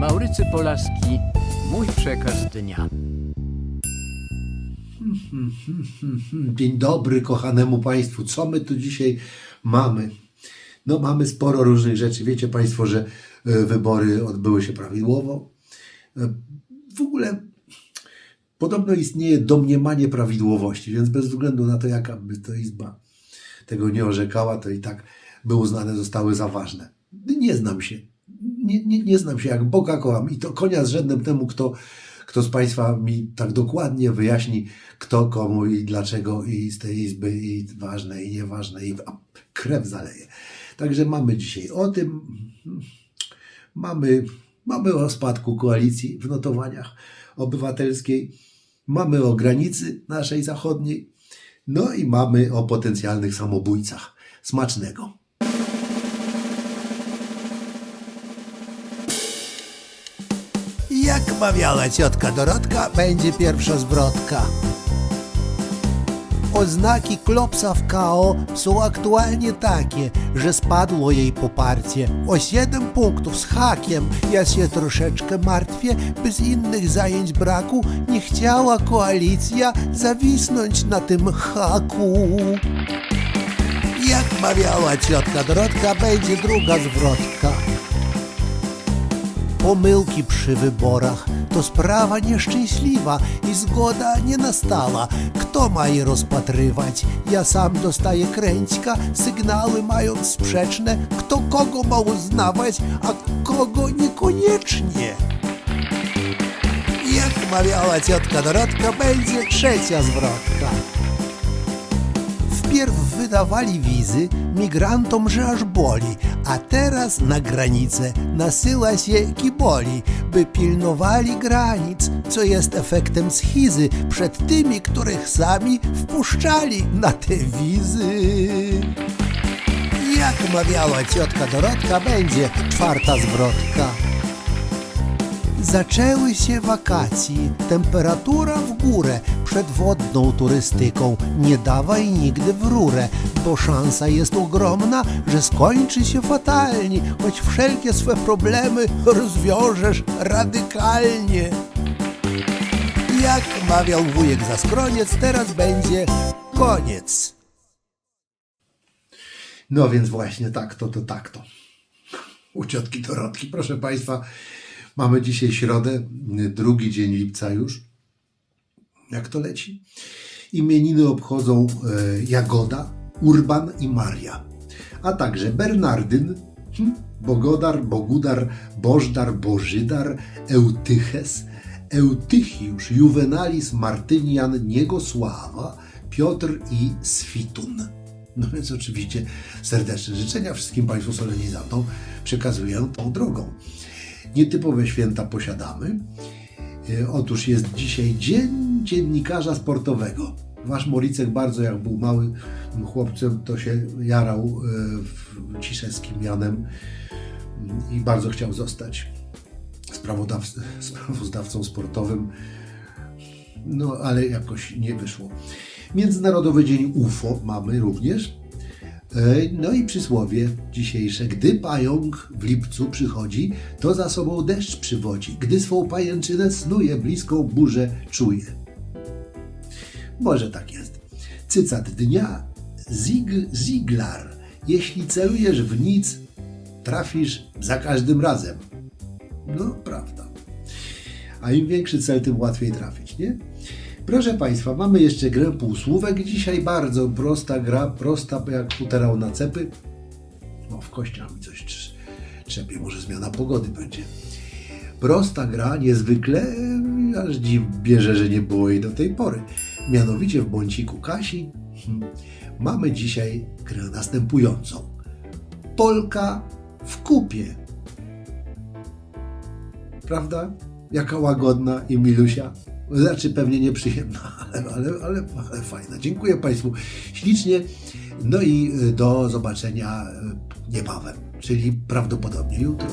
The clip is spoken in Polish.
Maurycy Polaski, mój przekaz dnia. Dzień dobry kochanemu Państwu. Co my tu dzisiaj mamy? No mamy sporo różnych rzeczy. Wiecie Państwo, że e, wybory odbyły się prawidłowo. E, W ogóle podobno istnieje domniemanie prawidłowości, więc bez względu na to, jaka by to izba tego nie orzekała, to i tak by uznane zostały za ważne. Nie znam się. Nie, nie, nie znam się jak Boga kocham i to konia z rzędem temu, kto, kto z Państwa mi tak dokładnie wyjaśni, kto komu i dlaczego i z tej izby i ważne i nieważne i krew zaleje. Także mamy dzisiaj o tym. Mamy, mamy o spadku koalicji w notowaniach obywatelskiej. Mamy o granicy naszej zachodniej. No i mamy o potencjalnych samobójcach. Smacznego. Jak mawiała ciotka Dorotka, będzie pierwsza zwrotka. Oznaki Klopsa w KO są aktualnie takie, że spadło jej poparcie o 7 punktów z hakiem. Ja się troszeczkę martwię, by z innych zajęć braku nie chciała koalicja zawisnąć na tym haku. Jak mawiała ciotka Dorotka, będzie druga zwrotka. Pomyłki przy wyborach to sprawa nieszczęśliwa i zgoda nie nastała. Kto ma je rozpatrywać? Ja sam dostaję kręćka, sygnały mając sprzeczne. Kto kogo ma uznawać, a kogo niekoniecznie? Jak mawiała ciotka Dorotka, będzie trzecia zwrotka. Wpierw wydawali wizy migrantom, że aż boli, a teraz na granicę nasyła się kiboli, by pilnowali granic, co jest efektem schizy przed tymi, których sami wpuszczali na te wizy. Jak mawiała ciotka Dorotka, będzie czwarta zwrotka. Zaczęły się wakacje, temperatura w górę, przed wodną turystyką nie dawaj nigdy w rurę, bo szansa jest ogromna, że skończy się fatalnie, choć wszelkie swe problemy rozwiążesz radykalnie. Jak mawiał wujek Zaskroniec, teraz będzie koniec. No więc właśnie tak to, to tak to. U ciotki Dorotki. Proszę Państwa, mamy dzisiaj środę, drugi dzień lipca już. Jak to leci? Imieniny obchodzą e, Jagoda, Urban i Maria, a także Bernardyn, hm, Bogodar, Bogudar, Bożdar, Bożydar, Eutyches, Eutychiusz, Juvenalis, Martynian, Niegosława, Piotr i Switun. No więc oczywiście serdeczne życzenia wszystkim Państwu solenizantom przekazuję tą drogą. Nietypowe święta posiadamy. E, Otóż jest dzisiaj Dzień Dziennikarza Sportowego. Wasz Moricek bardzo jak był małym chłopcem, to się jarał e, w Ciszewskim Janem i bardzo chciał zostać sprawozdawcą sportowym. No, ale jakoś nie wyszło. Międzynarodowy Dzień UFO mamy również. No i przysłowie dzisiejsze. Gdy pająk w lipcu przychodzi, to za sobą deszcz przywodzi. Gdy swą pajęczynę snuje, bliską burzę czuje. Może tak jest. Cytat dnia. Zig Ziglar. Jeśli celujesz w nic, trafisz za każdym razem. No, prawda. A im większy cel, tym łatwiej trafić, nie? Proszę Państwa, mamy jeszcze grę półsłówek. Dzisiaj bardzo prosta gra, prosta jak futerał na cepy. No, w kościach mi coś trz- trzepie, może zmiana pogody będzie. Prosta gra, niezwykle, e, aż dziw bierze, że nie było jej do tej pory. Mianowicie w bąciku Kasi hmm, mamy dzisiaj grę następującą. Polka w kupie. Prawda? Jaka łagodna i milusia. Znaczy pewnie nieprzyjemna, ale, ale, ale, ale fajna. Dziękuję Państwu ślicznie. No i y, do zobaczenia y, niebawem, czyli prawdopodobnie jutro.